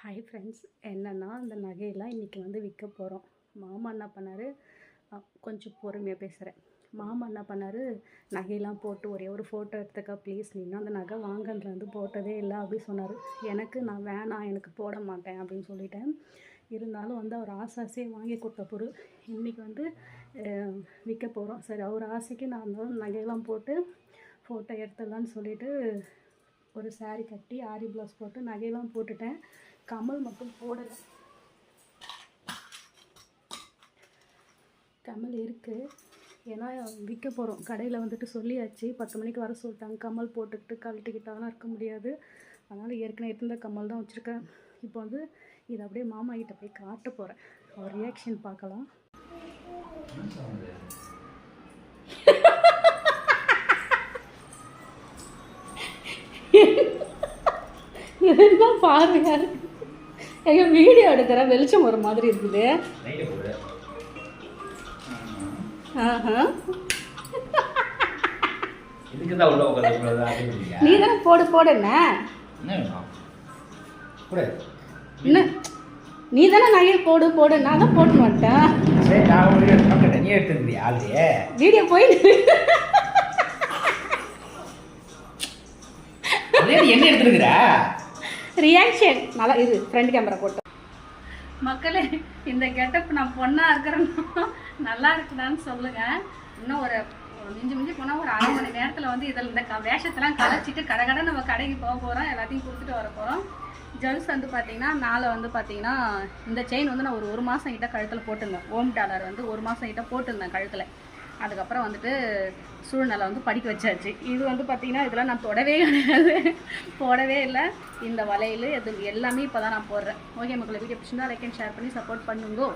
Hi friends என்னென்னா இந்த நகையெல்லாம் இன்றைக்கி வந்து விற்க போகிறோம் மாமா என்ன பண்ணார்? கொஞ்சம் பொறுமையாக பேசுகிறேன் மாமா என்ன பண்ணார்? நகையெல்லாம் போட்டு ஒரே ஒரு ஃபோட்டோ எடுத்துக்கா ப்ளீஸ் நீங்கள் அந்த நகை வாங்கன்றது வந்து போட்டதே இல்லை அப்படி சொன்னார். எனக்கு நான் வேணாம் எனக்கு போட மாட்டேன் அப்படின்னு சொல்லிட்டேன். இருந்தாலும் வந்து அவர் ஆசை ஆசையே வாங்கி கொடுத்த பொருள் இன்றைக்கி வந்து விற்க போகிறோம் சரி அவர் ஆசைக்கு நான் அந்த நகையெல்லாம் போட்டு ஃபோட்டோ எடுத்துடலான்னு சொல்லிவிட்டு ஒரு சாரீ கட்டி ஆரி ப்ளவுஸ் போட்டு நகையெல்லாம் போட்டுட்டேன். கமல் மட்டும் போடலை. கமல் இருக்குது ஏன்னா விற்க போகிறோம் கடையில் வந்துட்டு சொல்லியாச்சு. பத்து மணிக்கு வர சொல்லிட்டாங்க. கமல் போட்டுக்கிட்டு கழட்டிக்கிட்டாலாம் இருக்க முடியாது. அதனால் ஏற்கனவே இருந்த கமல் தான் வச்சுருக்கேன். இப்போ வந்து இதை அப்படியே மாமா கிட்ட போய் காட்ட போகிறேன் அவர் ரியாக்ஷன் பார்க்கலாம். இதெல்லாம் பாருங்க. எங்க வீடியோ எடுக்கிற வெளிச்சம் ஒரு மாதிரி இருக்குது. ஆஹா. நீ தானே போடு போடு என்ன? என்ன என்ன? நீ தானே நகையை போடு போடு. நான் தான் போட்டு மாட்டேன் நீ எடுத்துருந்தியா ஆல்ரெடி வீடியோ போய் அதே நீ என்ன எடுத்துருக்குற? ரியாக்ஷன் நல்லா இது ஃப்ரண்ட் கேமரா போட்டு. மக்களே இந்த கெட்டப் நான் பொண்ணாக இருக்கிறேன்னா நல்லா இருக்குதான்னு சொல்லுங்கள் இன்னும் ஒரு மிஞ்சி மிஞ்சி போனால் ஒரு அரை மணி நேரத்தில் வந்து இதில் இந்த க வேஷத்தெல்லாம் கலைச்சிட்டு கடை நம்ம கடைக்கு போக போகிறோம் எல்லாத்தையும் கொடுத்துட்டு வர போகிறோம் ஜுவல்ஸ் வந்து பார்த்தீங்கன்னா நாளை வந்து பார்த்தீங்கன்னா இந்த செயின் வந்து நான் ஒரு ஒரு மாதம் கிட்ட கழுத்தில் போட்டிருந்தேன். ஓம் டாலர் வந்து ஒரு மாதம் கிட்ட போட்டிருந்தேன் கழுத்தில். அதுக்கப்புறம் வந்துட்டு சூழ்நிலை வந்து படிக்க வச்சாச்சு. இது வந்து பார்த்தீங்கன்னா இதெல்லாம் நான் தொடவே கிடையாது. போடவே இல்லை. இந்த வலையில் எது எல்லாமே இப்போ தான் நான் போடுறேன். ஓகே மக்களை வீடியோ பிடிச்சிருந்தா லைக் அண்ட் ஷேர் பண்ணி சப்போர்ட் பண்ணுங்க.